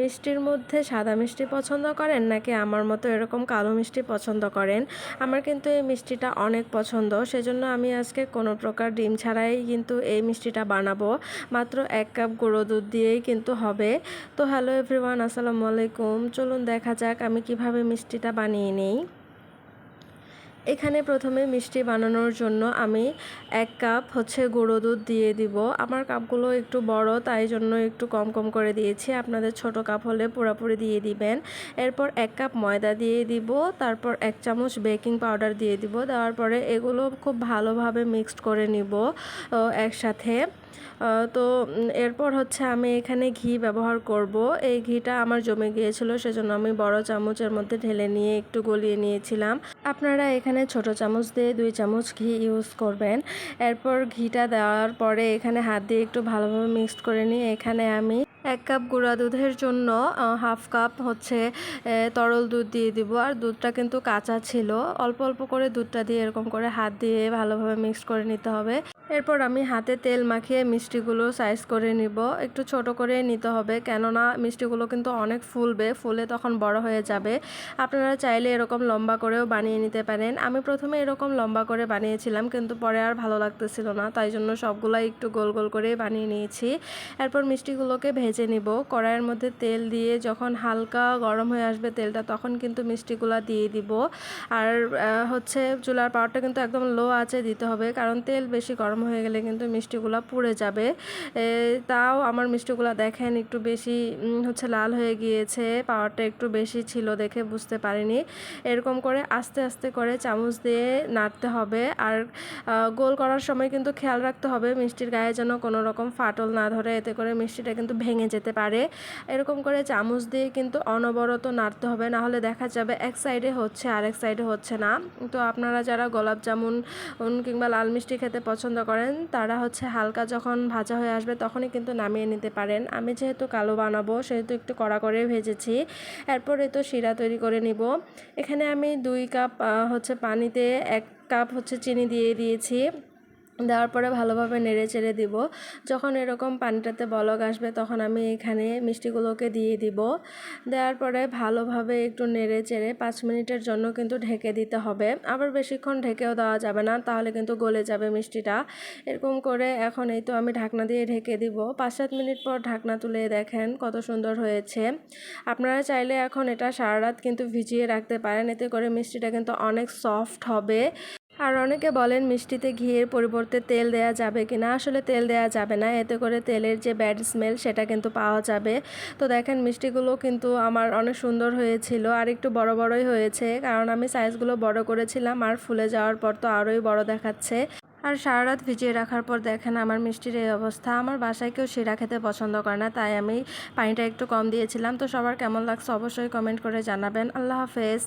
মিষ্টির মধ্যে সাদা মিষ্টি পছন্দ করেন নাকি আমার মতো এরকম কালো মিষ্টি পছন্দ করেন? আমার কিন্তু এই মিষ্টিটা অনেক পছন্দ, সেজন্য আমি আজকে কোনো প্রকার ডিম ছাড়াই কিন্তু এই মিষ্টিটা বানাবো। মাত্র এক কাপ গুঁড়ো দুধ দিয়েই কিন্তু হবে। তো হ্যালো এভরিওয়ান, আসসালামু আলাইকুম। চলুন দেখা যাক আমি কীভাবে মিষ্টিটা বানিয়ে নিই। এখানে প্রথমে মিষ্টি বানানোর জন্য আমি এক কাপ হচ্ছে গুঁড়ো দুধ দিয়ে দিব। আমার কাপগুলো একটু বড়, তাই জন্য একটু কম কম করে দিয়েছি। আপনাদের ছোট কাপ হলে পুরোপুরি দিয়ে দিবেন। এরপর এক কাপ ময়দা দিয়ে দিব, তারপর এক চামচ বেকিং পাউডার দিয়ে দিব। দেওয়ার পরে এগুলো খুব ভালোভাবে মিক্সড করে নিব একসাথে। তো এরপর হচ্ছে আমি এখানে ঘি ব্যবহার করব। এই ঘিটা আমার জমে গিয়েছিল, সেজন্য আমি বড় চামচের মধ্যে ঢেলে নিয়ে একটু গলিয়ে নিয়েছিলাম। আপনারা এখানে ছোট চামচ দিয়ে দুই চামচ ঘি ইউজ করবেন। এরপর ঘিটা দেওয়ার পরে এখানে হাত দিয়ে একটু ভালোভাবে মিক্সড করে নিয়ে এখানে আমি এক কাপ গুঁড়া দুধের জন্য হাফ কাপ হচ্ছে তরল দুধ দিয়ে দিব। আর দুধটা কিন্তু কাঁচা ছিল। অল্প অল্প করে দুধটা দিয়ে এরকম করে হাত দিয়ে ভালোভাবে মিক্স করে নিতে হবে। এরপর আমি হাতে তেল মাখিয়ে মিষ্টিগুলো সাইজ করে নিব। একটু ছোট করে নিতে হবে, কেননা মিষ্টিগুলো কিন্তু অনেক ফুলবে, ফুলে তখন বড় হয়ে যাবে। আপনারা চাইলে এরকম লম্বা করেও বানিয়ে নিতে পারেন। আমি প্রথমে এরকম লম্বা করে বানিয়েছিলাম, কিন্তু পরে আর ভালো লাগতেছিল না, তাই জন্য সবগুলাই একটু গোল গোল করে বানিয়ে নিয়েছি। এরপর মিষ্টিগুলোকে ভেজে নিব। কড়াইয়ের মধ্যে তেল দিয়ে যখন হালকা গরম হয়ে আসবে তেলটা, তখন কিন্তু মিষ্টিগুলো দিয়ে দিব। আর হচ্ছে চুলার পাওয়ারটা কিন্তু একদম লো আছে দিতে হবে, কারণ তেল বেশি গরম হয়ে গেলে কিন্তু মিষ্টিগুলো পুড়ে যাবে। তাও আমার মিষ্টিগুলো দেখেন একটু বেশি হচ্ছে লাল হয়ে গিয়েছে, পাওয়ারটা একটু বেশি ছিল দেখে বুঝতে পারিনি। এরকম করে আস্তে আস্তে করে চামচ দিয়ে নাড়তে হবে আর গোল করার সময় কিন্তু খেয়াল রাখতে হবে মিষ্টির গায়ে যেন কোনো রকম ফাটল না ধরে, এতে করে মিষ্টিটা কিন্তু ভেঙে যেতে পারে। এরকম করে চামচ দিয়ে কিন্তু অনবরত নাড়তে হবে, না হলে দেখা যাবে এক সাইডে হচ্ছে আর এক সাইডে হচ্ছে না। তো আপনারা যারা গোলাপ জামুন কিংবা লাল মিষ্টি খেতে পছন্দ করেন, তারা হচ্ছে হালকা যখন ভাজা হয়ে আসবে তখনই কিন্তু নামিয়ে নিতে পারেন। আমি যেহেতু কালো বানাবো, সেহেতু একটু কড়া করে ভেজেছি। এরপরে তো শিরা তৈরি করে নিব। এখানে আমি দুই কাপ হচ্ছে পানিতে এক কাপ হচ্ছে চিনি দিয়ে দিয়েছি। দেওয়ার পরে ভালোভাবে নেড়ে চেড়ে দিব। যখন এরকম পানিটাতে বলক আসবে, তখন আমি এখানে মিষ্টিগুলোকে দিয়ে দিব। দেওয়ার পরে ভালোভাবে একটু নেড়ে চেড়ে পাঁচ মিনিটের জন্য কিন্তু ঢেকে দিতে হবে। আবার বেশিক্ষণ ঢেকেও দেওয়া যাবে না, তাহলে কিন্তু গলে যাবে মিষ্টিটা। এরকম করে এখন এই তো আমি ঢাকনা দিয়ে ঢেকে দিব। পাঁচ সাত মিনিট পর ঢাকনা তুলে দেখেন কত সুন্দর হয়েছে। আপনারা চাইলে এখন এটা সারা রাত কিন্তু ভিজিয়ে রাখতে পারেন, এতে করে মিষ্টিটা কিন্তু অনেক সফট হবে। অনেকে বলেন মিষ্টিতে ঘিয়ের পরিবর্তে তেল দেয়া যাবে কি না আসলে তেল দেয়া যাবে না। এতে করে তেলের যে ব্যাড স্মেল সেটা কিন্তু পাওয়া যাবে। তো দেখেন, মিষ্টিগুলো কিন্তু আমার অনেক সুন্দর হয়েছিল আর একটু বড় বড়ই হয়েছে। কারণ আমি সাইজগুলো বড় করেছিলাম আর ফুলে যাওয়ার পর তো আরোই বড় দেখাচ্ছে। আর সারা রাত ভিজিয়ে রাখার পর দেখেন, আমার মিষ্টির এই অবস্থা। আমার বাসায় কেউ শিরা খেতে পছন্দ করে না, তাই আমি পানিটা একটু কম দিয়েছিলাম। তো সবার কেমন লাগছে অবশ্যই কমেন্ট করে জানাবেন। আল্লাহ হাফেজ।